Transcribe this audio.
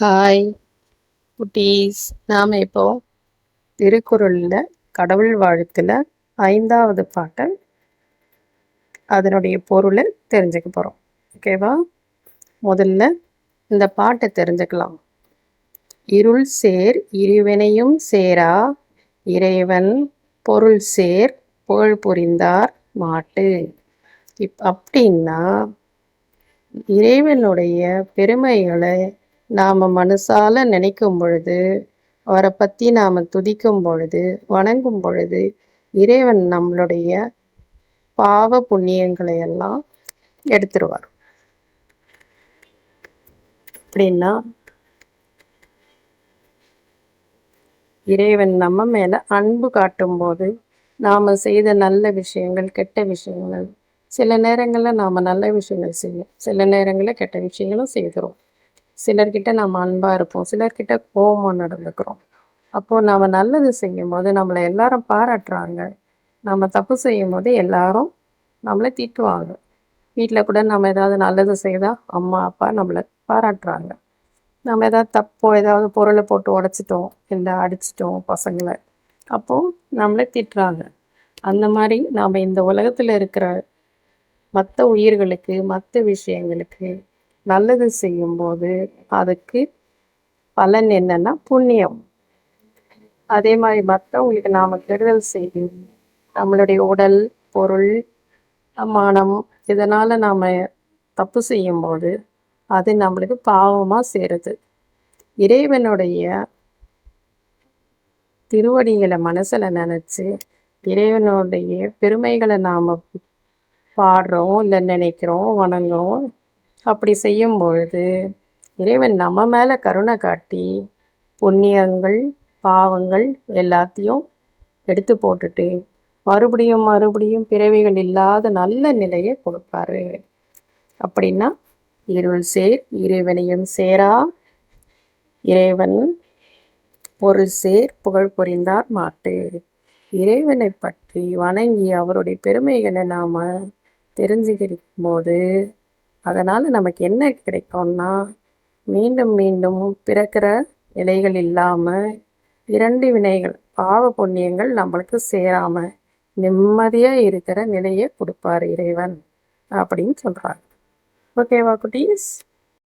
Hi. குட்டீஸ் நாம் இப்போ திருக்குறளில் கடவுள் வாழ்த்தில் ஐந்தாவது பாட்டை அதனுடைய பொருளை தெரிஞ்சுக்க போகிறோம் ஓகேவா முதல்ல இந்த பாட்டை தெரிஞ்சுக்கலாம். இருள் சேர் இருவினையும் சேரா. இறைவன் பொருள் சேர் புகழ் புரிந்தார் மாட்டு. இப் அப்படின்னா இறைவனுடைய பெருமைகளை நாம் மனசால நினைக்கும் பொழுது அவரை பற்றி நாம் துதிக்கும் பொழுது வணங்கும் பொழுது இறைவன் நம்மளுடைய பாவ புண்ணியங்களை எல்லாம் எடுத்துருவார். அப்படின்னா இறைவன் நம்ம மேல அன்பு காட்டும்போது நாம் நாம செய்த நல்ல விஷயங்கள் கெட்ட விஷயங்கள் சில நேரங்களில் நாம் நல்ல விஷயங்கள் செய்யும் சில நேரங்களில் கெட்ட விஷயங்களும் செய்கிறோம் சிலர்கிட்ட நம்ம அன்பாக இருப்போம். சிலர்கிட்ட கோபமாக நடந்துக்கிறோம். அப்போது நம்ம நல்லது செய்யும் போது நம்மளை எல்லாரும் பாராட்டுறாங்க. நம்ம தப்பு செய்யும் போது எல்லாரும் நம்மளை திட்டுவாங்க. வீட்டில் கூட நம்ம ஏதாவது நல்லது செய்தால் அம்மா அப்பா நம்மளை பாராட்டுறாங்க. நம்ம ஏதாவது தப்போ ஏதாவது பொருளை போட்டு உடச்சிட்டோம் இல்லை அடிச்சிட்டோம் பசங்களை அப்போது நம்மளை திட்டுறாங்க. அந்த மாதிரி நாம் இந்த உலகத்தில் இருக்கிற மற்ற உயிர்களுக்கு மற்ற விஷயங்களுக்கு நல்லது செய்யும்போது அதுக்கு பலன் என்னன்னா புண்ணியம். அதே மாதிரி மற்றவங்களுக்கு நாம கெடுதல் செய்யும். நம்மளுடைய உடல் பொருள் மானம் இதனால நாம தப்பு செய்யும்போது அது நம்மளுக்கு பாவமா சேருது. இறைவனுடைய திருவடிகளை மனசுல நினைச்சு இறைவனுடைய பெருமைகளை நாம பாடுறோம் இல்லை நினைக்கிறோம் வணங்குறோம். அப்படி செய்யும் பொழுது இறைவன் நம்ம மேலே கருணை காட்டி புண்ணியங்கள் பாவங்கள் எல்லாத்தையும் எடுத்து போட்டுட்டு மறுபடியும் மறுபடியும் பிறவிகள் இல்லாத நல்ல நிலையை கொடுப்பாரு. அப்படின்னா இருள் சேர் இறைவனையும் சேரா. இறைவன் ஒரு சேர் புகழ் புரிந்தார் மாட்டு. இறைவனை பற்றி வணங்கி அவருடைய பெருமைகளை நாம் தெரிஞ்சுக்கிடும் போது அதனால் நமக்கு என்ன கிடைக்கும்னா மீண்டும் மீண்டும் பிறக்கிற நிலைகள் இல்லாமல் இரண்டு வினைகள் பாவ புண்ணியங்கள் நம்மளுக்கு சேராமல் நிம்மதியாக இருக்கிற நிலையை கொடுப்பார் இறைவன் அப்படின்னு சொல்கிறாங்க ஓகேவா குட்டீஸ்?